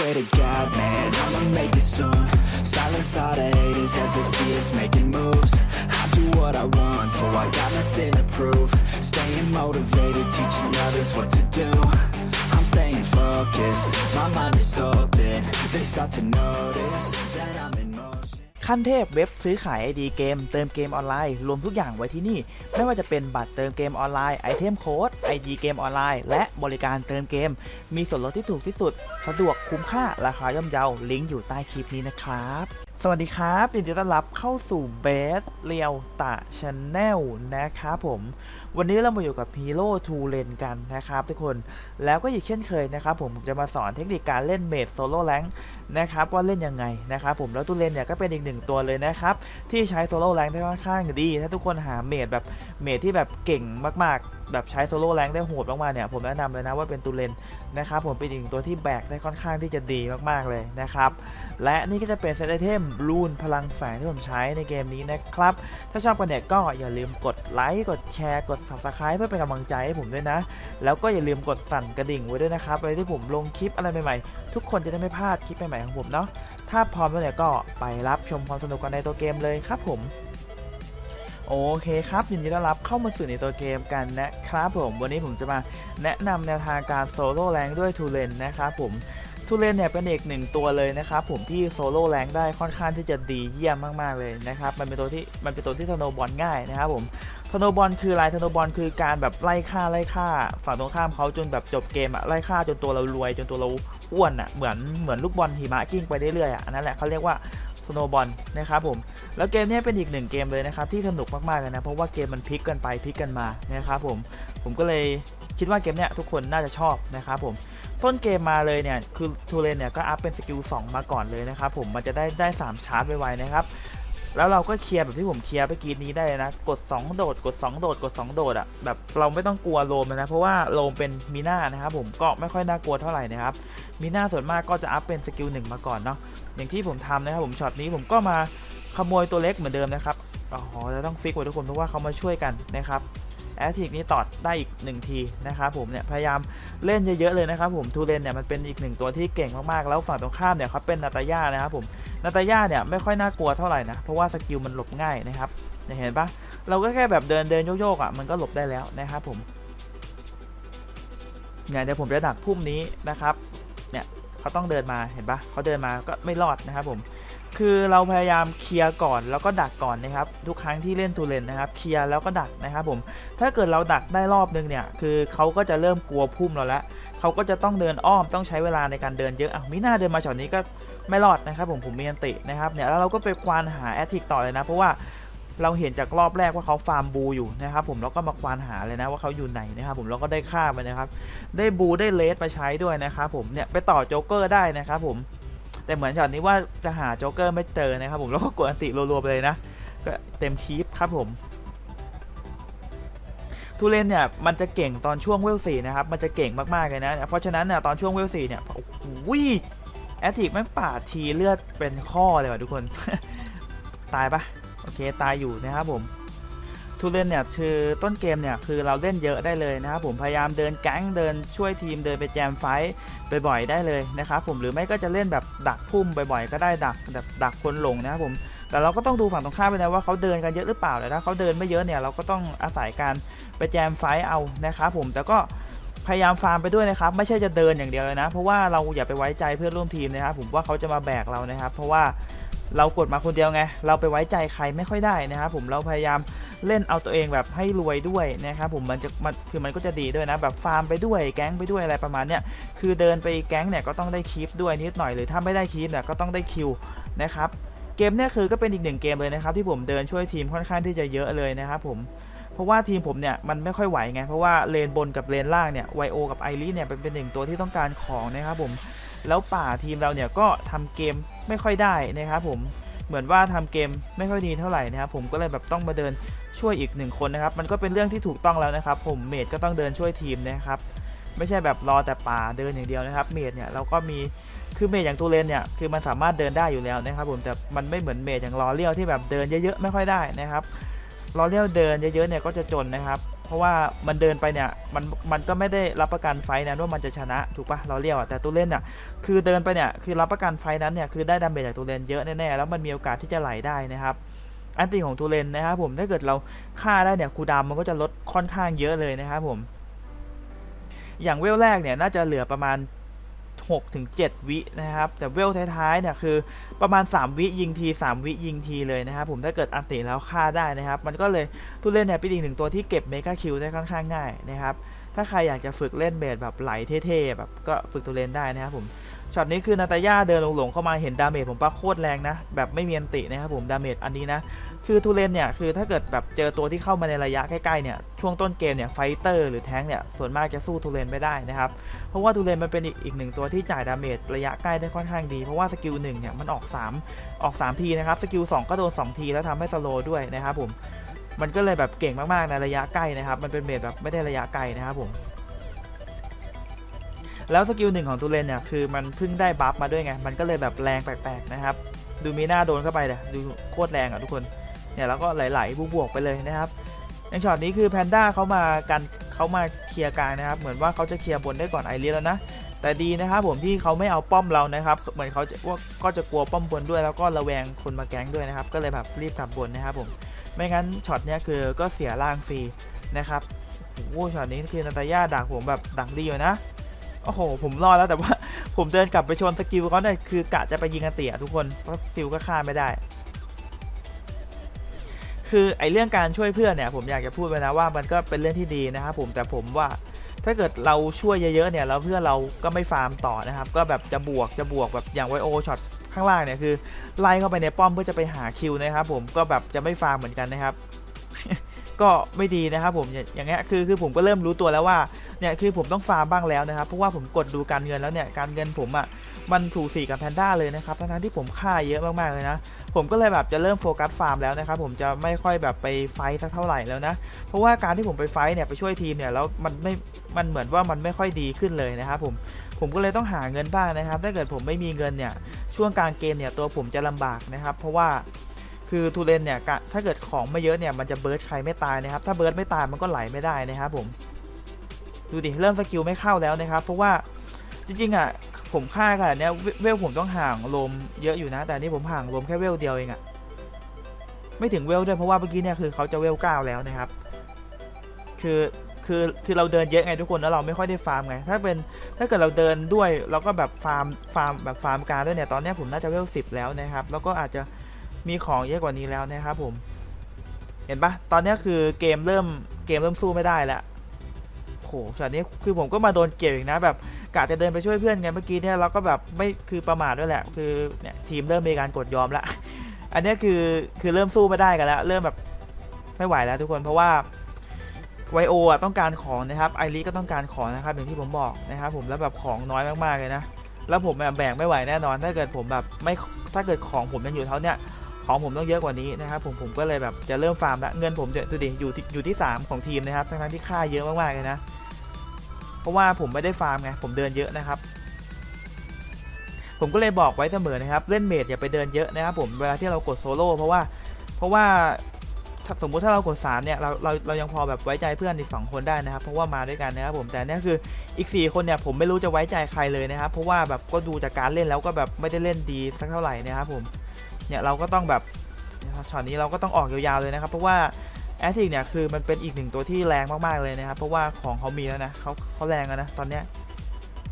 swear to God, man, I'ma make it soon. Silence all the haters as they see us making moves. I do what I want, so I got nothing to prove. Staying motivated, teaching others what to do. I'm staying focused, my mind is open. They start to notice that I'm. ขั้นเทพเว็บซื้อขายไอดีเกมเติมเกมออนไลน์ รวมทุกอย่างไว้ที่นี่ ไม่ว่าจะเป็นบัตรเติมเกมออนไลน์ไอเทมโค้ดไอดีเกมออนไลน์ และบริการเติมเกม มีส่วนลดที่ถูกที่สุด สะดวกคุ้มค่าราคาย่อมเยาลิงก์อยู่ใต้คลิปนี้นะครับ สวัสดีครับยินดีต้อนรับเข้าสู่เบสเรียวตะชาแนลนะครับผม วันนี้เรามาอยู่กับฮีโร่ทูเลนกันนะครับทุกคน แล้วก็อีกเช่นเคยนะครับผมผมจะมาสอนเทคนิคการเล่นเมดโซโล่แรงนะครับว่าเล่นยังไงนะครับผมแล้วตูเลนเนี่ยก็เป็นอีกหนึ่งตัวเลยนะครับที่ใช้โซโล่แรงได้ค่อนข้างดี ถ้าทุกคนหาเมดแบบเมดที่แบบเก่งมากๆ แบบใช้โซโล่แรงได้โหดมากๆเนี่ยผมแนะนำเลยนะว่าเป็นตูเลนนะครับผมเป็นอีกตัวที่แบกได้ค่อนข้างที่จะดีมากๆเลยนะครับและนี่ก็จะเป็นเซตไอเทมรูนพลังแฝงที่ผมใช้ในเกมนี้นะครับถ้าชอบกันเนี่ยก็อย่าลืมกดไลค์กดแชร์กด subscribe เพื่อเป็นกำลังใจให้ผมด้วยนะ แล้วก็อย่าลืมกดสั่นกระดิ่งไว้ด้วยนะครับเวลาที่ผมลงคลิปอะไรใหม่ๆ ทุกคนจะได้ไม่พลาดคลิปใหม่ๆของผมเนาะถ้าพร้อมแล้วเนี่ยก็ไปรับชมความสนุกกันในตัวเกมเลยครับผม โอเคครับยินดีต้อนรับเข้ามาสู่ในตัวเกมกันนะครับผมวันนี้ผมจะมาแนะนำแนวทางการโซโล่แรงด้วยทูเลนนะครับผมทูเลนเนี่ยเป็นเอกหนึ่งตัวเลยนะครับผมที่โซโล่แรงได้ค่อนข้างที่จะดีเยี่ยมมากๆเลยนะครับมันเป็นตัวที่มันเป็นตัวที่ธโนบอลง่ายนะครับผมธโนบอลคืออะไรธโนบอลคือการแบบไล่ฆ่าไล่ฆ่า ฝั่งตรงข้ามเขาจนแบบจบเกมอะไล่ฆ่าจนตัวเรารวย จนตัวเราอ้วนอะเหมือนเหมือนลูกบอลหิมะกิ้งไปเรื่อยๆอะนนั้นแหละเขาเรียกว่าสโนบอลนะครับผม แล้วเกมนี้เป็นอีกหนึ่งเกมเลยนะครับที่สนุกมากๆเลยนะเพราะว่าเกมมันพลิกกันไปพลิกกันมานะครับผมผมก็เลยคิดว่าเกมเนี้ยทุกคนน่าจะชอบนะครับผมต้นเกมมาเลยเนี่ยคือทูเรนเนี่ยก็อัพเป็นสกิล2มาก่อนเลยนะครับผมมันจะได้ได้ 3 ชาร์จไวๆนะครับแล้วเราก็เคลียร์แบบที่ผมเคลียร์ไปกี้นี้ได้นะ กด 2 โดด กด 2 โดด กด 2 โดดอะ่ะแบบเราไม่ต้องกลัวโลมนะ เพราะว่าโลมเป็นมีน่านะครับผมก็ไม่ค่อยน่ากลัวเท่าไหร่นะครับ มีน่าส่วนมากก็จะอัพเป็นสกิล1มาก่อนเนาะอย่างที่ผมทำนะครับผมช็อตนี้ผมก็มา ขโมยตัวเล็กเหมือนเดิมนะครับอ๋อจะต้องฟิกไว้ทุกคนเพราะว่าเขามาช่วยกันนะครับแอติกนี้ตอดได้อีก 1 ทีนะครับผมเนี่ยพยายามเล่นเยอะๆเลยนะครับผมทูเรนเนี่ยมันเป็นอีกหนึ่งตัวที่เก่งมากๆ แล้วฝั่งตรงข้ามเนี่ยเขาเป็นนาตาย่านะครับผมนาตาย่าเนี่ยไม่ค่อยน่ากลัวเท่าไหร่นะเพราะว่าสกิลมันหลบง่ายนะครับเนี่ยเห็นปะเราก็แค่แบบเดินเดินโยกๆอะมันก็หลบได้แล้วนะครับผมเนี่ยเดี๋ยวผมจะดักพุ่มนี้นะครับเนี่ยเขาต้องเดินมาเห็นปะเขาเดินมาก็ไม่รอดนะครับผม คือเราพยายามเคลียร์ก่อนแล้วก็ดักก่อนนะครับ ทุกครั้งที่เล่นทูเลนนะครับเคลียร์แล้วก็ดักนะครับผมถ้าเกิดเราดักได้รอบนึงเนี่ยคือเขาก็จะเริ่มกลัวพุ่มเราแล้วเขาก็จะต้องเดินอ้อมต้องใช้เวลาในการเดินเยอะอะมิน่าเดินมาช็อตนี้ก็ไม่รอดนะครับผมผมมีอันตินะครับเนี่ยแล้วเราก็ไปควานหาแอตทิกต่อเลยนะเพราะว่าเราเห็นจากรอบแรกว่าเขาฟาร์มบูอยู่นะครับผมแล้วก็มาควานหาเลยนะว่าเขาอยู่ไหนนะครับผมแล้วก็ได้ฆ่าไปนะครับ ได้บูได้เลสไปใช้ด้วยนะครับผมเนี่ยไปต่อโจ๊กเกอร์ได้นะครับผม แต่เหมือนช็อตนี้ว่าจะหาโจ๊กเกอร์ไม่เจอนะครับผมแล้วก็กดอันติรัวๆไปเลยนะก็เต็มคีปครับผมทูเลนเนี่ยมันจะเก่งตอนช่วงเวลสี่นะครับมันจะเก่งมากๆเลยนะเพราะฉะนั้นเนี่ยตอนช่วงเวลสี่เนี่ยโอ้โหแอตติกแม่งปาดทีเลือดเป็นข้อเลยว่ะทุกคนตายปะโอเคตายอยู่นะครับผม ทูเล่นเนี่ยคือต้นเกมเนี่ยคือเราเล่นเยอะได้เลยนะครับผมพยายามเดินแก๊งเดินช่วยทีมเดินไปแจมไฟบ่อยๆได้เลยนะครับผมหรือไม่ก็จะเล่นแบบดักพุ่มบ่อยๆ ก็ได้ดักแบบดักคนหลงนะครับผมแต่เราก็ต้องดูฝั่งตรงข้ามไปนะว่าเขาเดินกันเยอะหรือเปล่าแต่ถ้าเขาเดินไม่เยอะเนี่ยเราก็ต้องอาศัยการไปแจมไฟเอานะครับผมแต่ก็พยายามฟาร์มไปด้วยนะครับไม่ใช่จะเดินอย่างเดียวเลยนะ เพราะว่าเราอย่าไปไว้ใจเพื่อนร่วมทีมนะครับผมว่าเขาจะมาแบกเรานะครับ เพราะว่า เรากดมาคนเดียวไง เราไปไว้ใจใครไม่ค่อยได้นะครับผมเราพยายามเล่นเอาตัวเองแบบให้รวยด้วยนะครับผมมันจะมันคือมันก็จะดีด้วยนะแบบฟาร์มไปด้วยแก๊งไปด้วยอะไรประมาณเนี้ยคือเดินไปแก๊งเนี่ยก็ต้องได้คีฟด้วยนิดหน่อยหรือถ้าไม่ได้คีฟเนี่ยก็ต้องได้คิวนะครับเกมเนี่ยคือก็เป็นอีกหนึ่งเกมเลยนะครับที่ผมเดินช่วยทีมค่อนข้างที่จะเยอะเลยนะครับผมเพราะว่าทีมผมเนี่ยมันไม่ค่อยไหวไงเพราะว่าเลนบนกับเลนล่างเนี่ยไวโอกับไอรีเนี่ยเป็นเป็นหนึ่งตัวที่ต้องการของนะครับผม แล้วป่าทีมเราเนี่ยก็ทำเกมไม่ค่อยได้นะครับผมเหมือนว่าทำเกมไม่ค่อยดีเท่าไหร่นะครับผมก็เลยแบบต้องมาเดินช่วยอีกหนึ่งคนนะครับ มันก็เป็นเรื่องที่ถูกต้องแล้วนะครับ ผมเมดก็ต้องเดินช่วยทีมนะครับ ไม่ใช่แบบรอแต่ป่าเดินอย่างเดียวนะครับ เมดเนี่ยเราก็มีคือเมดอย่างตูเลนเนี่ยคือมันสามารถเดินได้อยู่แล้วนะครับ ผมแต่มันไม่เหมือนเมดอย่างรอเลี้ยวที่แบบเดินเยอะๆไม่ค่อยได้นะครับรอเลี้ยวเดินเยอะๆเนี่ยก็จะจนนะครับ เพราะว่ามันเดินไปเนี่ยมันมันก็ไม่ได้รับประกันไฟนั้นว่ามันจะชนะถูกปะเราเรียกอะแต่ตัวเล่นเนี่ยคือเดินไปเนี่ยคือรับประกันไฟนั้นเนี่ยคือได้ดาเมจจากตัวเล่นเยอะแน่ๆแล้วมันมีโอกาสที่จะไหลได้นะครับอันตีของตัวเลนนะครับผมถ้าเกิดเราฆ่าได้เนี่ยคูดามมันก็จะลดค่อนข้างเยอะเลยนะครับผมอย่างเวลแรกเนี่ยน่าจะเหลือประมาณ 6ถึง7วินะครับ แต่เวลท้ายๆเนี่ยคือประมาณ 3 วิยิงที 3 วิยิงทีเลยนะครับ ผมถ้าเกิดอันติแล้วฆ่าได้นะครับ มันก็เลยทุเล่นเนี่ยเป็นอีกหนึ่งตัวที่เก็บเมกาคิวได้ค่อนข้างง่ายนะครับ ถ้าใครอยากจะฝึกเล่นเบสแบบไหลเท่ๆแบบก็ฝึกตัวเลนได้นะครับผม ช็อตนี้คือนาตาย่าเดินหลงๆเข้ามาเห็นดาเมจผมปะโคตรแรงนะ แบบไม่มีอันตินะครับผมดาเมจอันนี้นะ คือทูเลนเนี่ยคือถ้าเกิดแบบเจอตัวที่เข้ามาในระยะใกล้ๆเนี่ยช่วงต้นเกมเนี่ยไฟเตอร์หรือแท้งเนี่ยส่วนมากจะสู้ทูเลนไม่ได้นะครับเพราะว่าทูเลนมันเป็นอีกอีกหนึ่งตัวที่จ่ายดาเมจระยะใกล้ได้ค่อนข้างดี เพราะว่าสกิลหนึ่งเนี่ยมันออก 3 ออก 3 ทีนะครับสกิล2ก็โดน 2 ทีแล้วทำให้สโลด้วยนะครับผมมันก็เลยแบบเก่งมากๆในระยะใกล้นะครับมันเป็นเมจแบบไม่ได้ระยะไกลนะครับผม แล้วสกิลหนึ่งของตูเลนเนี่ยคือมันเพิ่งได้บัฟมาด้วยไง มันก็เลยแบบแรงแปลกๆนะครับ ดูมีหน้าโดนเข้าไปเลยดูโคตรแรงอะทุกคนเนี่ยแล้วก็ไหลๆบวกๆไปเลยนะครับในช็อตนี้คือแพนด้าเขามากันเขามาเคลียร์กลางนะครับ เหมือนว่าเขาจะเคลียร์บนได้ก่อนไอรีแล้วนะแต่ดีนะครับผมที่เขาไม่เอาป้อมเรานะครับ เหมือนเขาจะว่าก็จะกลัวป้อมบนด้วย แล้วก็ระแวงคนมาแก๊งด้วยนะครับ ก็เลยแบบรีบกลับบนนะครับผมไม่งั้นช็อตเนี้ยคือก็เสียล่างฟรีนะครับโอ้โหช็อตนี้คือนาตาย่าดักผมแบบดักดีอยู่นะ โอ้โห ผมรอดแล้วแต่ว่า ผมเดินกลับไปชนสกิลเขาเนี่ยคือกะจะไปยิงอันเตียทุกคนเพราะสกิลก็ฆ่าไม่ได้ คือไอเรื่องการช่วยเพื่อนเนี่ยผมอยากจะพูดไปนะว่ามันก็เป็นเรื่องที่ดีนะครับผมแต่ผมว่าถ้าเกิดเราช่วยเยอะๆเนี่ยแล้วเพื่อนเราก็ไม่ฟาร์มต่อนะครับ ก็แบบจะบวกจะบวกแบบอย่างไวโอช็อตข้างล่างเนี่ยคือไล่เข้าไปในป้อมเพื่อจะไปหาคิวนะครับผมก็แบบจะไม่ฟาร์มเหมือนกันนะครับ ก็ไม่ดีนะครับผมอย่างเงี้ยคือคือผมก็เริ่มรู้ตัวแล้วว่าเนี่ยคือผมต้องฟาร์มบ้างแล้วนะครับเพราะว่าผมกดดูการเงินแล้วเนี่ยการเงินผมอะ่ะมันถูกสีกับแพนด้าเลยนะครับทั้งที่ผมค่าเยอะมากๆเลยนะผมก็เลยแบบจะเริ่มโฟกัสฟาร์มแล้วนะครับผมจะไม่ค่อยแบบไปไฟสักเท่าไหร่แล้วนะเพราะว่าการที่ผมไปไฟเนี่ยไปช่วยทีมเนี่ยแล้วมันไม่มันเหมือนว่ามันไม่ค่อยดีขึ้นเลยนะครับผมผมก็เลยต้องหาเงินบ้างนะครับ ถ้าเกิดผมไม่มีเงินเนี่ยช่วงกลางเกมเนี่ยตัวผมจะลำบากนะครับ เพราะว่า คือทูเรนเนี่ยถ้าเกิดของไม่เยอะเนี่ยมันจะเบิร์ดใครไม่ตายนะครับ ถ้าเบิร์ดไม่ตายมันก็ไหลไม่ได้นะครับผมดูดิเริ่มสกิลไม่เข้าแล้วนะครับเพราะว่าจริงๆอะผมฆ่าขนาดเนี้ยเวลผมต้องห่างลมเยอะอยู่นะ แต่นี่ผมห่างลมแค่เวลเดียวเองอะไม่ถึงเวลด้วยเพราะว่าเมื่อกี้เนี่ยคือเขาจะเวลเก้าแล้วนะครับ คือคือคือเราเดินเยอะไงทุกคนแล้วเราไม่ค่อยได้ฟาร์มไงถ้าเป็นถ้าเกิดเราเดินด้วยเราก็แบบฟาร์มฟาร์มแบบฟาร์มการด้วยเนี่ยตอนนี้ผมน่าจะเวลสิบแล้วนะครับ แล้วก็อาจจะ มีของเยอะกว่านี้แล้วนะครับผม เห็นปะตอนนี้คือเกมเริ่มเกมเริ่มสู้ไม่ได้แล้วโหช็อตนี้คือผมก็มาโดนเกี่ยวอีกนะแบบกะจะเดินไปช่วยเพื่อนไงเมื่อกี้เนี่ยเราก็แบบไม่คือประมาทด้วยแหละ คือเนี่ยทีมเริ่มมีการกดยอมละอันนี้คือคือเริ่มสู้ไม่ได้กันแล้วเริ่มแบบไม่ไหวแล้วทุกคนเพราะว่าไวโออะต้องการของนะครับไอรีก็ต้องการของนะครับอย่างที่ผมบอกนะครับผมแล้วแบบของน้อยมากๆเลยนะแล้วผมแบบแบกไม่ไหวแน่นอน ถ้าเกิดผมแบบไม่ถ้าเกิดของผมยังอยู่เท่าเนี้ย ของผมต้องเยอะกว่านี้นะครับผมผมก็เลยแบบจะเริ่มฟาร์มละเงินผมจะดูดิอยู่ที่อยู่ที่สามของทีมนะครับทั้งที่ค่าเยอะมากๆเลยนะ เพราะว่าผมไม่ได้ฟาร์มไงผมเดินเยอะนะครับ ผมก็เลยบอกไว้เสมอนะครับ เล่นเมดอย่าไปเดินเยอะนะครับผมเวลาที่เรากดโซโล่เพราะว่าเพราะว่าสมมุติถ้าเรากด3เนี่ยเราเราเรายังพอแบบไว้ใจเพื่อนอีก 2 คนได้นะครับ เพราะว่ามาด้วยกันนะครับผมแต่นี่คืออีก 4 คนเนี่ยผมไม่รู้จะไว้ใจใครเลยนะครับ เพราะว่าแบบก็ดูจากการเล่นแล้วก็แบบไม่ได้เล่นดีสักเท่าไหร่นะครับผม เนี่ยเราก็ต้องแบบช็อตนี้เราก็ต้องออกยาวๆเลยนะครับ เพราะว่าแอตติกเนี่ยคือมันเป็นอีกหนึ่งตัวที่แรงมากๆเลยนะครับ เพราะว่าของเขามีแล้วนะเขาเขาแรงแล้วนะตอนเนี้ย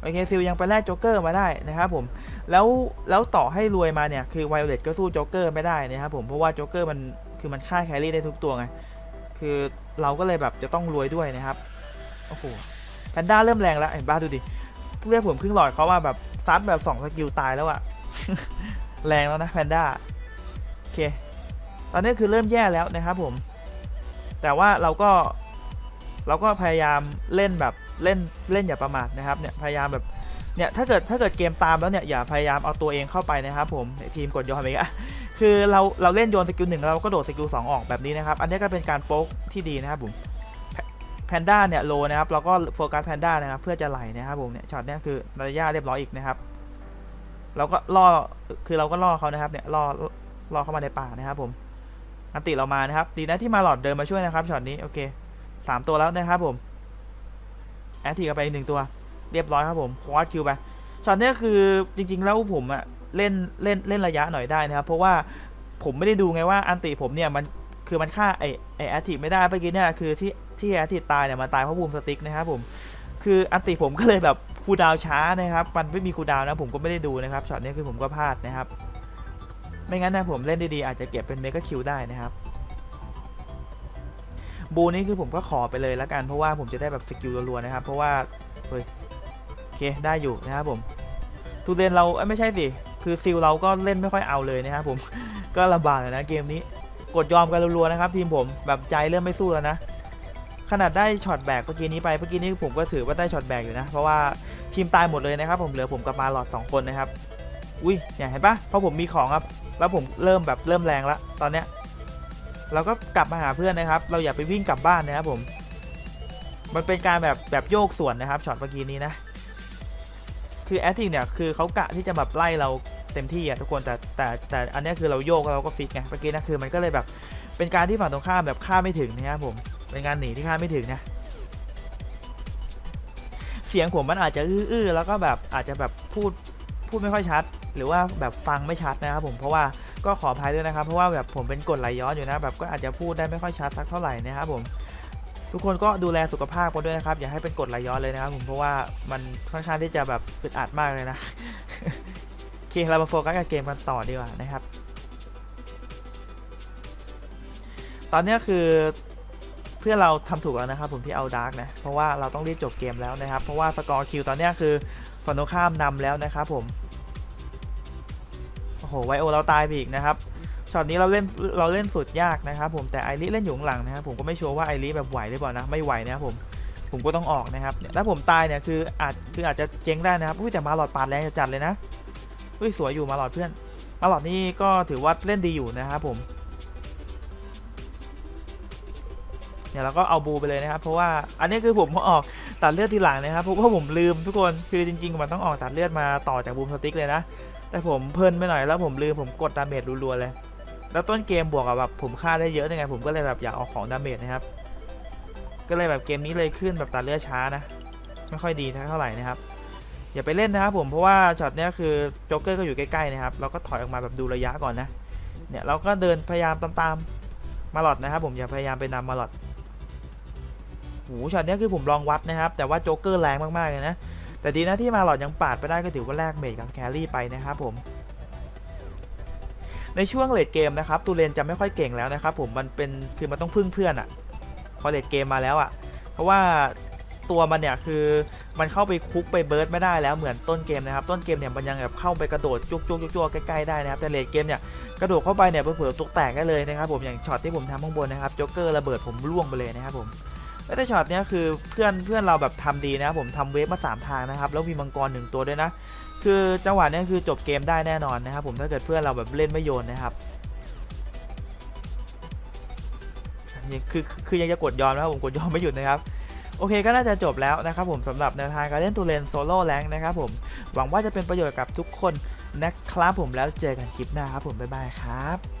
โอเคซิลยังไปแลกโจ๊กเกอร์มาได้นะครับผมแล้วแล้วต่อให้รวยมาเนี่ยคือไวโอเลตก็สู้โจ๊กเกอร์ไม่ได้นะครับผมเพราะว่าโจ๊กเกอร์มันคือมันฆ่าแครี่ได้ทุกตัวไงคือเราก็เลยแบบจะต้องรวยด้วยนะครับโอ้โหแพนด้าเริ่มแรงแล้วเห็นบ้าดูดิเลือผมครึ่งหลอดเขาว่าแบบซัดแบบ2สกิลตายแล้วอะ แรงแล้วนะแพนด้าโอเค ตอนนี้คือเริ่มแย่แล้วนะครับผม แต่ว่าเราก็เราก็พยายามเล่นแบบเล่นเล่นอย่าประมาทนะครับเนี่ยพยายามแบบเนี่ยถ้าเกิดถ้าเกิดเกมตามแล้วเนี่ยอย่าพยายามเอาตัวเองเข้าไปนะครับผมทีมกดยอมไปอะคือเราเราเล่นโยนสกิลหนึ่งเราก็โดดสกิลสองออกแบบนี้นะครับ อันนี้ก็เป็นการโป๊กที่ดีนะครับผมแพนด้าเนี่ยโลนะครับเราก็โฟกัสแพนด้านะครับเพื่อจะไหลนะครับผมเนี่ยช็อตเนี้ยคือระยะเรียบร้อยอีกนะครับ เราก็ล่อคือเราก็ล่อเขานะครับเนี่ยล่อล่อเข้ามาในป่านะครับผมอันติเรามานะครับ ดีนะที่มาหลอดเดินมาช่วยนะครับช็อตนี้โอเคสามตัวแล้วนะครับผมแอคทีกันไปอีกหนึ่งตัว เรียบร้อยครับผมควอดคิวไปช็อตนี้คือจริง ๆ แล้วผมอะเล่นเล่นเล่นระยะหน่อยได้นะครับ เพราะว่าผมไม่ได้ดูไงว่าอันติผมเนี่ยมันคือมันฆ่าไอไอแอคทีไม่ได้เมื่อกี้เนี่ยคือที่ที่แอคทีตายเนี่ยมาตายเพราะบูมสติ๊กนะครับผมคืออันติผมก็เลยแบบ คูดาวช้านะครับ มันไม่มีคูดาวนะผมก็ไม่ได้ดูนะครับช็อตนี้คือผมก็พลาดนะครับ ไม่งั้นนะผมเล่นดีๆอาจจะเก็บเป็นเมกะคิวได้นะครับ บูนี่คือผมก็ขอไปเลยแล้วกันเพราะว่าผมจะได้แบบสกิลรัวๆนะครับ เพราะว่าเฮ้ยโอเคได้อยู่นะครับผมทูเรนเราเอ้ยไม่ใช่สิคือซิลเราก็เล่นไม่ค่อยเอาเลยนะครับผมก็ลำบากเลยนะเกมนี้กดยอมกันรัวๆนะครับทีมผมแบบใจเริ่มไม่สู้แล้วนะขนาดได้ช็อตแบกเมื่อกี้นี้ไปเมื่อกี้นี้ผมก็ถือว่าได้ช็อตแบกอยู่นะ เพราะว่า ทีมตายหมดเลยนะครับ ผมเหลือผมกับมาหลอดสองคนนะครับ อุ้ยเนี่ยเห็นปะเพราะผมมีของครับ แล้วผมเริ่มแบบเริ่มแรงแล้วตอนเนี้ยเราก็กลับมาหาเพื่อนนะครับ เราอย่าไปวิ่งกลับบ้านนะครับผม มันเป็นการแบบแบบโยกส่วนนะครับช็อตเมื่อกี้นี้นะ คือแอตติเนี่ยคือเขากะที่จะแบบไล่เราเต็มที่อะทุกคนแต่แต่แต่อันนี้คือเราโยกแล้วเราก็ฟิกไงเมื่อกี้นะคือมันก็เลยแบบเป็นการที่ฝั่งตรงข้ามแบบฆ่าไม่ถึงนะครับผมเป็นการหนีที่คาไม่ถึงนะ เสียงผมมันอาจจะอื้อๆแล้วก็แบบอาจจะแบบพูดพูดไม่ค่อยชัด หรือว่าแบบฟังไม่ชัดนะครับผมเพราะว่าก็ขออภัยด้วยนะครับ เพราะว่าแบบผมเป็นกดไหลย้อนอยู่นะแบบก็อาจจะพูดได้ไม่ค่อยชัดสักเท่าไหร่นะครับผมทุกคนก็ดูแลสุขภาพกันด้วยนะครับ อย่าให้เป็นกดไหลย้อนเลยนะครับผมเพราะว่ามันค่อนข้างที่จะแบบอึดอัดมากเลยนะโอเคเรามาโฟกัสกับเกมกันต่อดีกว่านะครับ ตอนนี้คือ เพื่อเราทำถูกแล้วนะครับผมที่เอาดาร์กนะเพราะว่าเราต้องรีบจบเกมแล้วนะครับ เพราะว่าสกอร์คิวตอนนี้คือฝั่งตรงข้ามนำแล้วนะครับผมโอ้โหไวโอเราตายไปอีกนะครับช็อตนี้เราเล่นเราเล่นสุดยากนะครับผมแต่ไอริเล่นอยู่งหลังนะครับผมก็ไม่ชัวร์ว่าไอริแบบไหวหรือเปล่านะไม่ไหวนะครับผมผมก็ต้องออกนะครับถ้าผมตายเนี่ยคืออาจคืออาจจะเจ๊งได้นะครับอุ้ยแต่มาหลอดปาดแรงจัดเลยนะอุ้ยสวยอยู่มาหลอดเพื่อนมาหลอดนี่ก็ถือว่าเล่นดีอยู่นะครับผม เนี่ยเราก็เอาบูไปเลยนะครับ เพราะว่าอันนี้คือผมออกตัดเลือดทีหลังนะครับเพราะว่าผมลืมทุกคนคือจริงๆมันต้องออกตัดเลือดมาต่อจากบูมสติ๊กเลยนะ แต่ผมเพลินไปหน่อยแล้วผมลืมผมกดดาเมจรัวๆเลย แล้วต้นเกมบวกกับแบบผมฆ่าได้เยอะยังไง ผมก็เลยแบบอยากเอาของดาเมจนะครับ ก็เลยแบบเกมนี้เลยขึ้นแบบตัดเลือดช้านะ ไม่ค่อยดีเท่าไหร่นะครับอย่าไปเล่นนะครับผมเพราะว่าช็อตเนี้ยคือโจ๊กเกอร์ก็อยู่ใกล้ๆนะครับเราก็ถอยออกมาแบบดูระยะก่อนนะเนี่ยเราก็เดินพยายามตามๆมาหลอดนะครับผมอย่าพยายามไปนำมาหลอด โหช็อตเนี้ยคือผมลองวัดนะครับ แต่ว่าโจ๊กเกอร์แรงมากๆเลยนะ แต่ดีนะที่มาหลอดยังปาดไปได้ก็ถือว่าแลกเมจกับแครี่ไปนะครับผม ในช่วงเลดเกมนะครับตูเรนจะไม่ค่อยเก่งแล้วนะครับผมมันเป็นคือมันต้องพึ่งเพื่อนอะพอเลดเกมมาแล้วอะเพราะว่าตัวมันเนี่ยคือมันเข้าไปคุกไปเบิร์ดไม่ได้แล้วเหมือนต้นเกมนะครับ ต้นเกมเนี่ยมันยังแบบเข้าไปกระโดดจุกจุกจุกจุกใกล้ๆได้นะครับแต่เลดเกมเนี่ยกระโดดเข้าไปเนี่ยเผื่อๆตกแตกได้เลยนะครับผมอย่างช็อตที่ผมทำข้างบนนะครับโจ๊กเกอร์ระเบิดผมร่วงไปเลยนะครับผม แต่ช็อตเนี้ยคือเพื่อนเพื่อนเราแบบทำดีนะครับผมทำเวฟมาสามทางนะครับแล้วมีมังกรหนึ่งตัวด้วยนะ คือจังหวะเนี้ยคือจบเกมได้แน่นอนนะครับผมถ้าเกิดเพื่อนเราแบบเล่นไม่โยนนะครับคือคือยังจะกดยอมนะครับผมกดยอมไม่หยุดนะครับโอเคก็น่าจะจบแล้วนะครับผมสำหรับแนวทางการเล่นตูเลนโซโล่แรงนะครับผมหวังว่าจะเป็นประโยชน์กับทุกคนนะครับผมแล้วเจอกันคลิปหน้าครับผมบ๊ายบายครับ